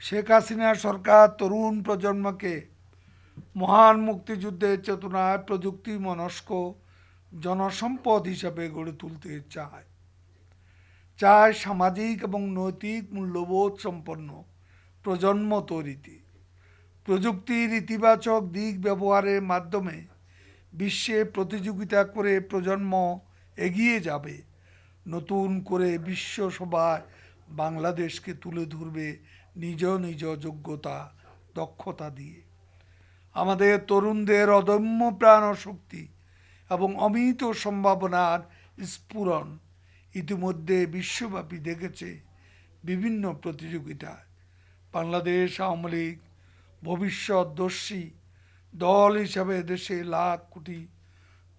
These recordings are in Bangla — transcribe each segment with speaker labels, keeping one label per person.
Speaker 1: শেখ হাসিনা সরকার তরুণ প্রজন্মকে মহান মুক্তিযুদ্ধের চেতনায় প্রযুক্তি মনস্ক জনসম্পদ হিসাবে গড়ে তুলতে চায়। চায় সামাজিক এবং নৈতিক মূল্যবোধ সম্পন্ন প্রজন্ম তৈরিতে। প্রযুক্তির ইতিবাচক দিক ব্যবহারের মাধ্যমে বিশ্বে প্রতিযোগিতা করে প্রজন্ম এগিয়ে যাবে। নতুন করে বিশ্বসভায় বাংলাদেশকে তুলে ধরবে নিজ নিজ যোগ্যতা, দক্ষতা দিয়ে। আমাদের তরুণদের অদম্য প্রাণ শক্তি এবং অমিত সম্ভাবনার স্ফুরণ ইতিমধ্যে বিশ্বব্যাপী দেখেছে বিভিন্ন প্রতিযোগিতায়। বাংলাদেশ আওয়ামী লীগ ভবিষ্যৎদর্শী দল হিসাবে দেশে লাখ কোটি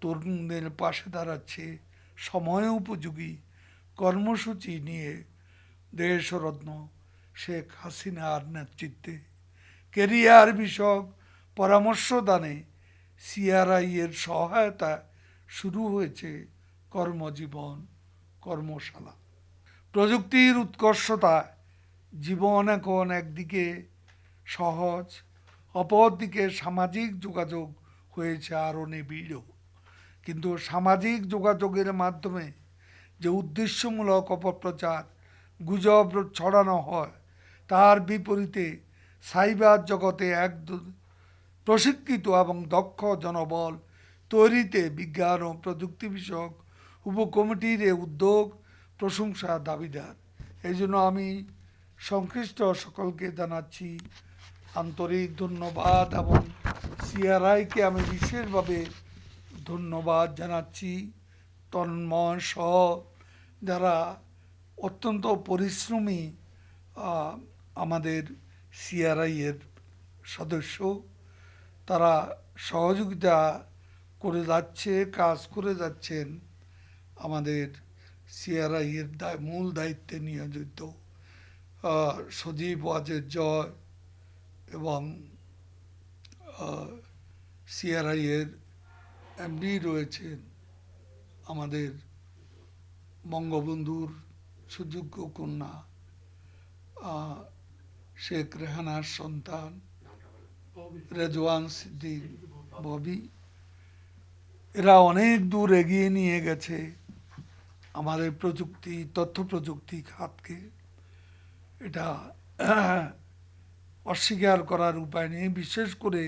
Speaker 1: তরুণদের পাশে দাঁড়াচ্ছে সময় উপযোগী কর্মসূচি নিয়ে দেশরত্ন শেখ হাসিনার নেতৃত্বে। কেরিয়ার বিষয়ক পরামর্শ দানে সিআরআই এর সহায়তা শুরু হয়েছে কর্মজীবন, কর্মশালা। প্রযুক্তির উৎকর্ষতা জীবন এখন একদিকে সহজ, অপরদিকে সামাজিক যোগাযোগ হয়েছে আরও নিবিড়। কিন্তু সামাজিক যোগাযোগের মাধ্যমে যে উদ্দেশ্যমূলক অপপ্রচার, গুজব ছড়ানো হয় তার বিপরীতে সাইবার জগতে এক প্রশিক্ষিত এবং দক্ষ জনবল তৈরিতে বিজ্ঞান ও প্রযুক্তি বিষয়ক উপকমিটির এ উদ্যোগ প্রশংসা দাবিদার। এই জন্য আমি সংশ্লিষ্ট সকলকে জানাচ্ছি আন্তরিক ধন্যবাদ এবং সিআরআইকে আমি বিশেষভাবে ধন্যবাদ জানাচ্ছি। তন্ময় সহ যারা অত্যন্ত পরিশ্রমী আমাদের সিআরআই এর সদস্য। তারা সহযোগিতা করে যাচ্ছে, কাজ করে যাচ্ছেন। আমাদের সিআরআই এর দায়- মূল দায়িত্বে নিয়োজিত সজীব ওয়াজের জয় এবং সিআরআই এর এমডি রয়েছেন আমাদের বঙ্গবন্ধুর সুযোগ্য কন্যা। শেখ রেহানার সন্তান, রেজওয়ান সিদ্দিক, ববি। এরা অনেক দূর এগিয়ে নিয়ে গেছে আমাদের প্রযুক্তি, তথ্য প্রযুক্তি খাতকে। এটা অস্বীকার করার উপায় নেই। বিশেষ করে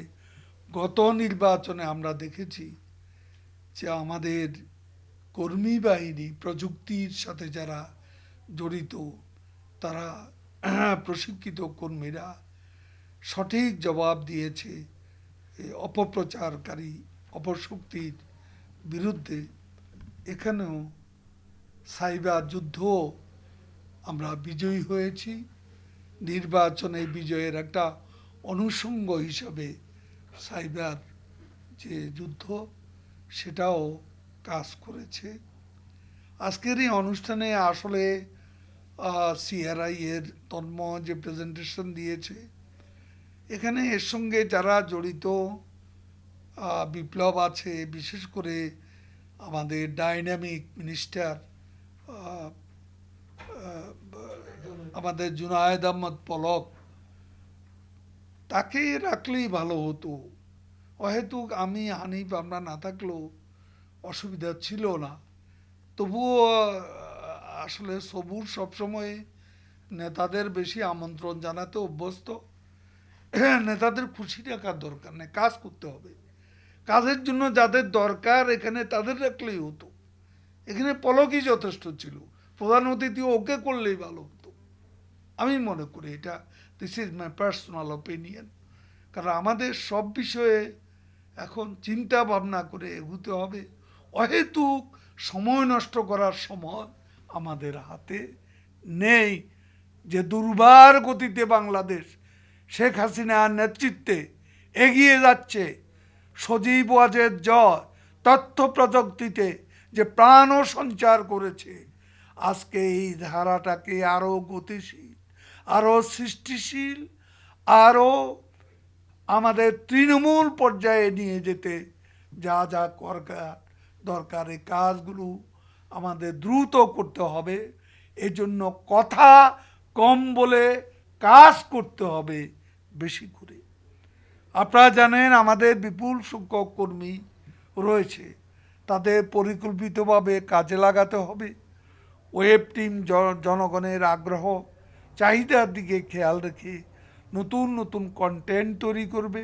Speaker 1: গত নির্বাচনে আমরা দেখেছি যে আমাদের কর্মী বাহিনী, প্রযুক্তির সাথে যারা জড়িত, তারা প্রশিক্ষিত কর্মীরা সঠিক জবাব দিয়েছে অপপ্রচারকারী, অপশক্তির বিরুদ্ধে। এখানেও সাইবার যুদ্ধ আমরা বিজয়ী হয়েছি। নির্বাচনে বিজয়ের একটা অনুষঙ্গ হিসাবে সাইবার যে যুদ্ধ, সেটাও কাজ করেছে। আজকের এই অনুষ্ঠানে আসলে সিআরআই এর তন্ম যে প্রেজেন্টেশন দিয়েছে, এখানে এর সঙ্গে যারা জড়িত বিপ্লব আছে, বিশেষ করে আমাদের ডাইনামিক মিনিস্টার আমাদের জুনায়েদ আহমদ পলক, তাকে রাখলেই ভালো হতো। অহেতুক আমি হানিফ আমরা না থাকলেও অসুবিধা ছিল না। তবুও আসলে সবুর সবসময় নেতাদের বেশি আমন্ত্রণ জানাতে অভ্যস্ত। নেতাদের খুশি রাখার দরকার নেই, কাজ করতে হবে। কাজের জন্য যাদের দরকার, এখানে তাদের রাখলেই হতো। এখানে পলকই যথেষ্ট ছিল। প্রধান অতিথি ওকে করলেই ভালো হতো। আমি মনে করি এটা this is my personal opinion কারণ আমাদের সব বিষয়ে এখন চিন্তা ভাবনা করে এগুতে হবে। অহেতুক সময় নষ্ট করার সময়। আমাদের হাতে নেই। যে দুর্বার গতিতে বাংলাদেশ শেখ হাসিনার নেতৃত্বে এগিয়ে যাচ্ছে, সজীব ওয়াজের জয় তথ্য প্রযুক্তিতে যে প্রাণ সঞ্চার করেছে, আজকে এই ধারাটাকে আরও গতিশীল আরও সৃষ্টিশীল আরও আমাদের তৃণমূল পর্যায়ে নিয়ে যেতে যা যা দরকার দরকার, এই কাজগুলো আমাদের দ্রুত করতে হবে। এজন্য কথা কম বলে কাজ করতে হবে বেশি করে। আপনারা জানেন আমাদের বিপুল সংখ্যক কর্মী রয়েছে। তাদের পরিকল্পিতভাবে কাজে লাগাতে হবে। ওয়েব টিম জনগণের আগ্রহ, চাহিদার দিকে খেয়াল রেখে নতুন নতুন কন্টেন্ট তৈরি করবে।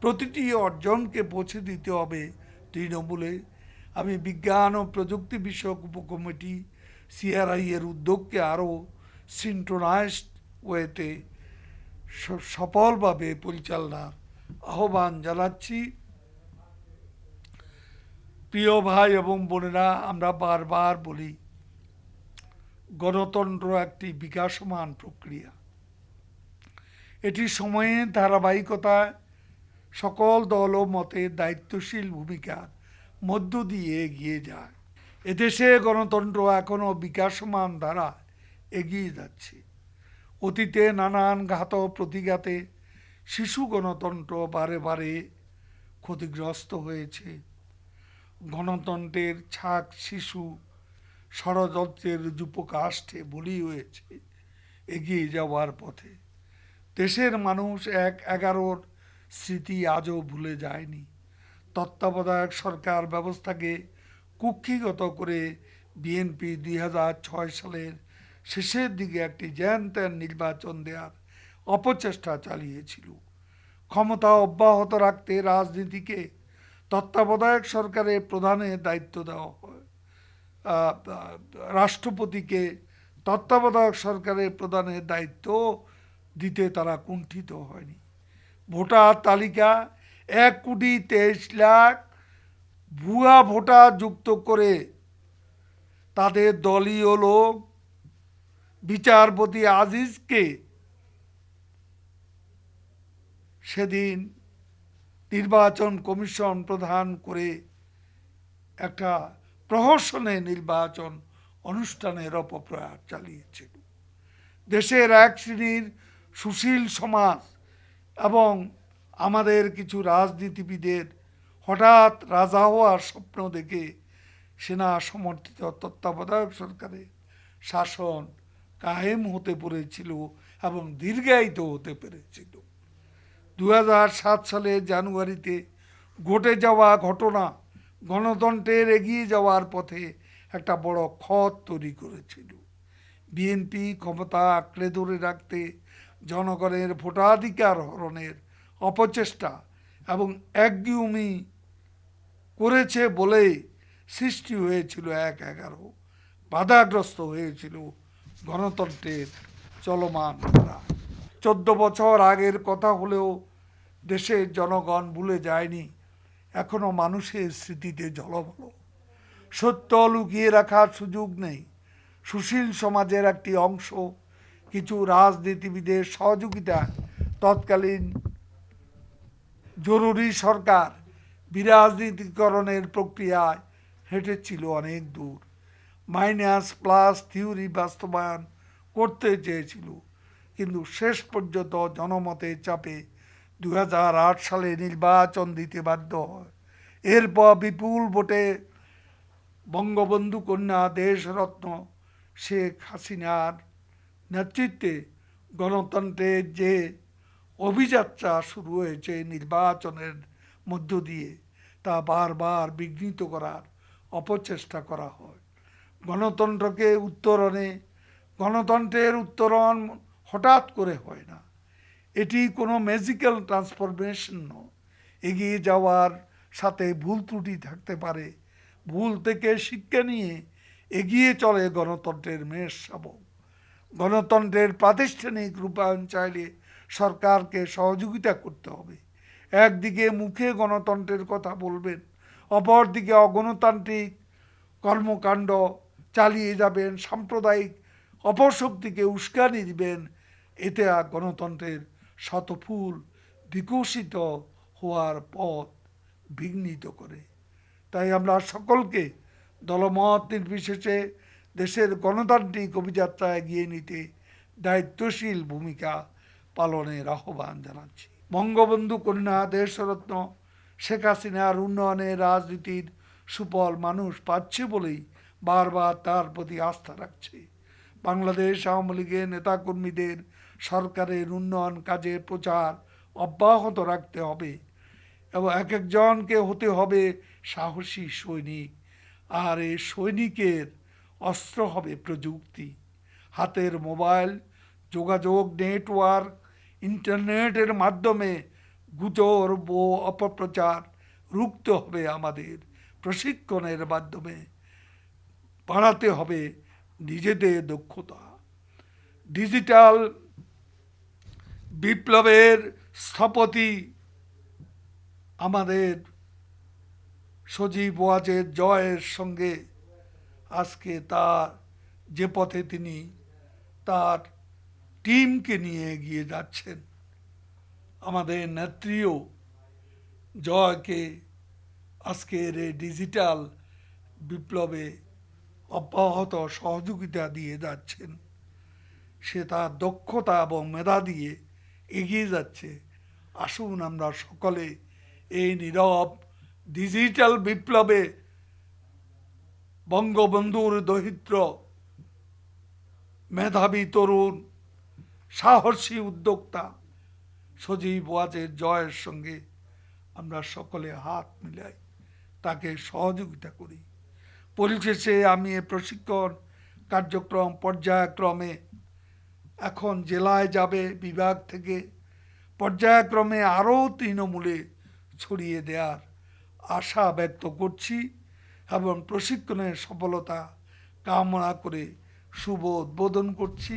Speaker 1: প্রতিটি অর্জনকে পৌঁছে দিতে হবে তৃণমূলে। আমি বিজ্ঞান ও প্রযুক্তি বিষয়ক উপকমিটি সিআরআই এর উদ্যোগকে আরও সিন্ট্রোনাইজড ওয়েতে সফলভাবে পরিচালনার আহ্বান জানাচ্ছি। প্রিয় ভাই এবং বোনেরা, আমরা বারবার বলি, গণতন্ত্র একটি বিকাশমান প্রক্রিয়া। এটি সময়ে ধারাবাহিকতায় সকল দল ও মতে দায়িত্বশীল ভূমিকার মধ্য দিয়ে এগিয়ে যায়। এদেশে গণতন্ত্র এখনও বিকাশমান দ্বারা এগিয়ে যাচ্ছে। অতীতে নানান ঘাত প্রতিঘাতে শিশু গণতন্ত্র বারে বারে ক্ষতিগ্রস্ত হয়েছে। গণতন্ত্রের ছাক শিশু ষড়যন্ত্রের যুপকাষ্ঠে বলি হয়েছে এগিয়ে যাওয়ার পথে। দেশের মানুষ এক এগারোর স্মৃতি আজও ভুলে যায়নি। তত্ত্বাবধায়ক সরকার ব্যবস্থাকে কুক্ষিগত করে বিএনপি দুই ছয় সালের শেষের দিকে একটি জ্যান ত্যান নির্বাচন দেওয়ার অপচেষ্টা চালিয়েছিল। ক্ষমতা অব্যাহত রাখতে রাজনীতিকে তত্ত্বাবধায়ক সরকারের প্রধানের দায়িত্ব দেওয়া হয়। রাষ্ট্রপতিকে তত্ত্বাবধায়ক সরকারের প্রধানের দায়িত্ব দিতে তারা কুণ্ঠিত হয়নি। ভোটার তালিকা এক কোটি তেইশ লাখ ভুয়া ভোটার যুক্ত করে তাদের দলীয় লোক, বিচারপতি আজিজকে সেদিন নির্বাচন কমিশন প্রধান করে একটা প্রহসনে নির্বাচন অনুষ্ঠানের অপপ্রয়াস চালিয়েছিল। দেশের এক শ্রেণির সুশীল সমাজ এবং আমাদের কিছু রাজনীতিবিদের হঠাৎ রাজা হওয়ার স্বপ্ন দেখে সেনা সমর্থিত তত্ত্বাবধায়ক সরকারের শাসন কায়েম হতে পেরেছিল এবং দীর্ঘায়িত হতে পেরেছিল। দু সাত সালের জানুয়ারিতে ঘটে যাওয়া ঘটনা গণতন্ত্রের এগিয়ে যাওয়ার পথে একটা বড় ক্ষত তৈরি করেছিল। বিএনপি ক্ষমতা আঁকড়ে ধরে রাখতে জনগণের ভোটাধিকার হরণের অপচেষ্টা এবং একগুমি করেছে বলেই সৃষ্টি হয়েছিল এক এগারো। বাধাগ্রস্ত হয়েছিল গণতন্ত্রের চলমান ধারা। চোদ্দ বছর আগের কথা হলেও দেশের জনগণ ভুলে যায়নি। এখনও মানুষের স্মৃতিতে জলবল। সত্য লুকিয়ে রাখার সুযোগ নেই। সুশীল সমাজের একটি অংশ কিছু রাজনীতিবিদের সহযোগিতা তৎকালীন জরুরি সরকার বিরাজনীতিকরণের প্রক্রিয়ায় হেঁটেছিল অনেক দূর। মাইনাস প্লাস থিওরি বাস্তবায়ন করতে চেয়েছিল, কিন্তু শেষ পর্যন্ত জনমতের চাপে দু হাজার আট সালে নির্বাচন দিতে বাধ্য হয়। এরপর বিপুল ভোটে বঙ্গবন্ধু কন্যা দেশরত্ন শেখ হাসিনার নেতৃত্বে গণতন্ত্রের যে অভিযাত্রা শুরু হয়েছে নির্বাচনের মধ্য দিয়ে। তা বারবার বিঘ্নিত করার অপচেষ্টা করা হয়। গণতন্ত্রকে উত্তরণে, গণতন্ত্রের উত্তরণ হঠাৎ করে হয় না। এটি কোনো ম্যাজিক্যাল ট্রান্সফরমেশন নয়। এগিয়ে যাওয়ার সাথে ভুল ত্রুটি থাকতে পারে। ভুল থেকে শিক্ষা নিয়ে এগিয়ে চলে গণতন্ত্রের মেষ শাবক। গণতন্ত্রের প্রাতিষ্ঠানিক রূপায়ণ চাইলে সরকারকে সহযোগিতা করতে হবে। একদিকে মুখে গণতন্ত্রের কথা বলবেন, অপরদিকে অগণতান্ত্রিক কর্মকাণ্ড চালিয়ে যাবেন, সাম্প্রদায়িক অপশক্তিকে উস্কানি দিবেন। এতে গণতন্ত্রের শতফুল বিকশিত হওয়ার পথ বিঘ্নিত করে। তাই আমরা সকলকে দলমত নির্বিশেষে দেশের গণতান্ত্রিক অভিযাত্রা এগিয়ে নিতে দায়িত্বশীল ভূমিকা পালনের আহ্বান জানাচ্ছি। বঙ্গবন্ধু কন্যা দেশরত্ন শেখ হাসিনার উন্নয়নে রাজনীতির সুফল মানুষ পাচ্ছে বলেই বারবার তার প্রতি আস্থা রাখছে। বাংলাদেশ আওয়ামী লীগের নেতাকর্মীদের সরকারের উন্নয়ন কাজে প্রচার অব্যাহত রাখতে হবে এবং এক একজনকে হতে হবে সাহসী সৈনিক। আর এই সৈনিকের অস্ত্র হবে প্রযুক্তি। হাতের মোবাইল যোগাযোগ, নেটওয়ার্ক, ইন্টারনেটের মাধ্যমে গুজর ও অপপ্রচার রুখতে হবে আমাদের। প্রশিক্ষণের মাধ্যমে বাড়াতে হবে নিজেদের দক্ষতা। ডিজিটাল বিপ্লবের স্থপতি আমাদের সজীব ওয়াজের জয়ের সঙ্গে আজকে তার যে পথে তিনি তার টিমকে নিয়ে এগিয়ে যাচ্ছেন। আমাদের নেত্রীও জয়কে আজকের এই ডিজিটাল বিপ্লবে অব্যাহত সহযোগিতা দিয়ে যাচ্ছেন। সে তার দক্ষতা এবং মেধা দিয়ে এগিয়ে যাচ্ছে। আসুন আমরা সকলে এই নীরব ডিজিটাল বিপ্লবে বঙ্গবন্ধুর দরিদ্র মেধাবী তরুণ সাহসী উদ্যোক্তা সজীব ওয়াজের জয়ের সঙ্গে আমরা সকলে হাত মিলাই তাকে সহযোগিতা করি। পরিশেষে আমি এ প্রশিক্ষণ কার্যক্রম পর্যায়ক্রমে এখন জেলায় যাবে বিভাগ থেকে। পর্যায়ক্রমে আরও তৃণমূলে ছড়িয়ে দেওয়ার আশা ব্যক্ত করছি এবং প্রশিক্ষণের সফলতা কামনা করে শুভ উদ্বোধন করছি।